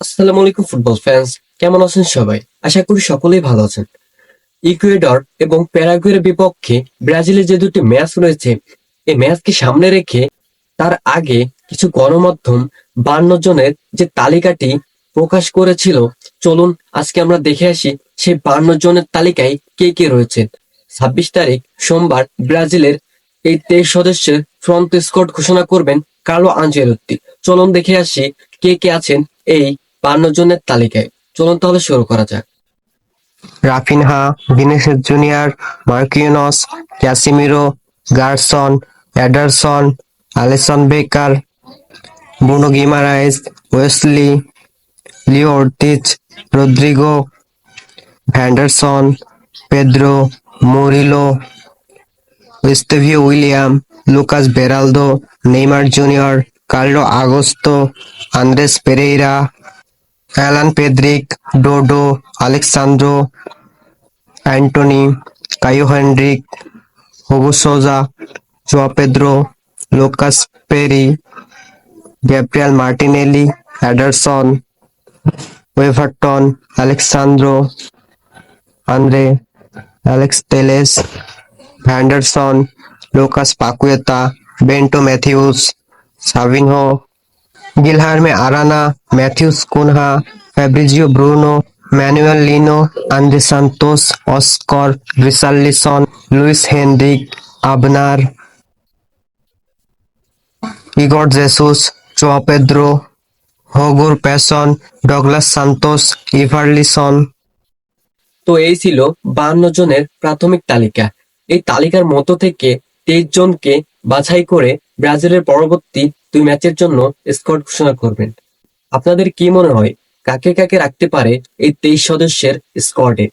আসসালামু আলাইকুম, football fans কেমন আছেন সবাই? আশা করি সকলেই ভালো আছেন। ইকুয়েডর এবং প্যারাগুয়ের বিপক্ষে ব্রাজিলের যে দুটি ম্যাচ রয়েছে এই ম্যাচকে সামনে রেখে তার আগে কিছু গণমাধ্যম বান্ন জনের যে তালিকাটি প্রকাশ করেছিল, চলুন আজকে আমরা দেখে আসি সেই বান্ন জনের তালিকায় কে কে রয়েছে। ছাব্বিশ তারিখ সোমবার ব্রাজিলের এই তেইশ সদস্যের ফ্রন্ট স্কোয়াড ঘোষণা করবেন কার্লো আঞ্জেলত্তি চলুন দেখে আসি কে কে আছেন এই বান্ন জনের তালিকায়। চলুন তাহলে শুরু করা যাক। Raphinha, Vinicius Junior, Marquinhos Casemiro, Gerson, Ederson, Alisson Becker, Bruno Guimaraes, Wesley, Leo Ortiz, Rodrygo, Vanderson, Pedro, Murillo Estevao Willian, Lucas Beraldo, Neymar Junior, Carlo Augusto, Andreas Pereira, Allan Patrick Dodo Alexsandro Antony Caio Henrique Hugo Joao Pedro Lucas Perri Gabriel Martinelli Ederson Weverton Alexsandro Andre Alex Telles Henderson Lucas Paqueta Bento Matheus Savinho Guilherme Arana, Matheus Cunha, Fabricio Bruno, Manuel Lino, Andre Santos, Oscar, Richarlison, Luis Henrique, Abner, Igor Jesus, Joao Pedro, হোগুর প্যাসন, Douglas Santos, ইভারলিসন, তো এই ছিল বান্ন জনের প্রাথমিক তালিকা। এই তালিকার মধ্য থেকে তেইশ জনকে বাছাই করে ব্রাজিলের পরবর্তী দুই ম্যাচের জন্য স্কোয়াড ঘোষণা করবেন। আপনাদের কি মনে হয়, কাকে কাকে রাখতে পারে এই তেইশ সদস্যের স্কোয়াডে?